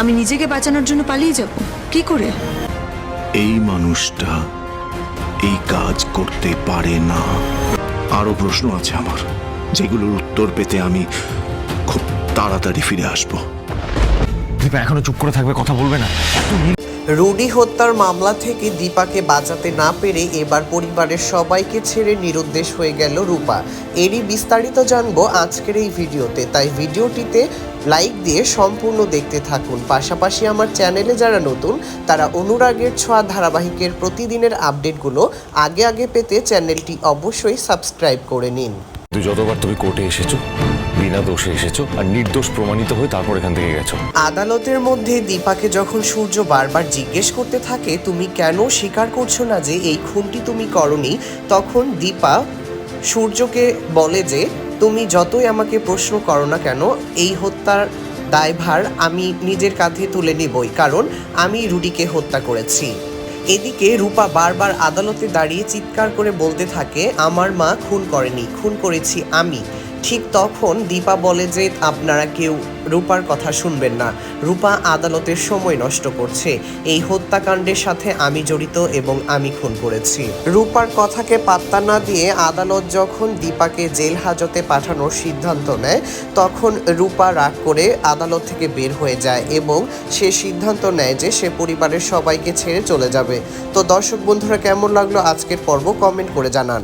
আমি নিজেকে বাঁচানোর জন্য পালিয়ে যাব। কি করে? এই মানুষটা এই কাজ করতে পারে না। আরও প্রশ্ন আছে আমার যেগুলোর উত্তর পেতে আমি খুব তাড়াতাড়ি ফিরে আসব। দীপা এখনও চুপ করে থাকবে কথা বলবে না। রুডি হত্যার মামলা থেকে দীপাকে বাঁচাতে না পেরে এবার পরিবারের সবাইকে ছেড়ে নিরুদ্দেশ হয়ে গেল রূপা। এরই বিস্তারিত জানব আজকের এই ভিডিওতে। তাই ভিডিওটিতে লাইক দিয়ে সম্পূর্ণ দেখতে থাকুন। পাশাপাশি আমার চ্যানেলে যারা নতুন, তারা অনুরাগের ছোঁয়া ধারাবাহিকের প্রতিদিনের আপডেটগুলো আগে আগে পেতে চ্যানেলটি অবশ্যই সাবস্ক্রাইব করে নিন। যতবার তুমি কোর্টে এসেছ বিনা দোষে এসেছ আর নির্দোষ প্রমাণিত হয়ে তারপর এখান থেকে গেছো। আদালতের মধ্যে দীপাকে যখন সূর্য বারবার জিজ্ঞেস করতে থাকে, তুমি কেন স্বীকার করছ না যে এই খুনটি তুমি করনি? তখন দীপা সূর্যকে বলে যে, তুমি যতই আমাকে প্রশ্ন করো না কেন, এই হত্যার দায়ভার আমি নিজের কাঁধে তুলে নিবই, কারণ আমি রুডিকে হত্যা করেছি। এদিকে রূপা বারবার আদালতে দাঁড়িয়ে চিৎকার করে বলতে থাকে, আমার মা খুন করেনি, খুন করেছি আমি। ঠিক তখন দীপা বলে যে আপনারা কেউ রূপার কথা শুনবেন না। রূপা আদালতের সময় নষ্ট করছে। এই হত্যাকাণ্ডের সাথে আমি জড়িত এবং আমি খুন করেছি। রূপার কথাকে পাত্তা না দিয়ে আদালত যখন দীপাকে জেল হাজতে পাঠানোর সিদ্ধান্ত নেয়, তখন রূপা রাগ করে আদালত থেকে বের হয়ে যায় এবং সে সিদ্ধান্ত নেয় যে সে পরিবারের সবাইকে ছেড়ে চলে যাবে। তো দর্শক বন্ধুরা, কেমন লাগল আজকের পর্ব? কমেন্ট করে জানান।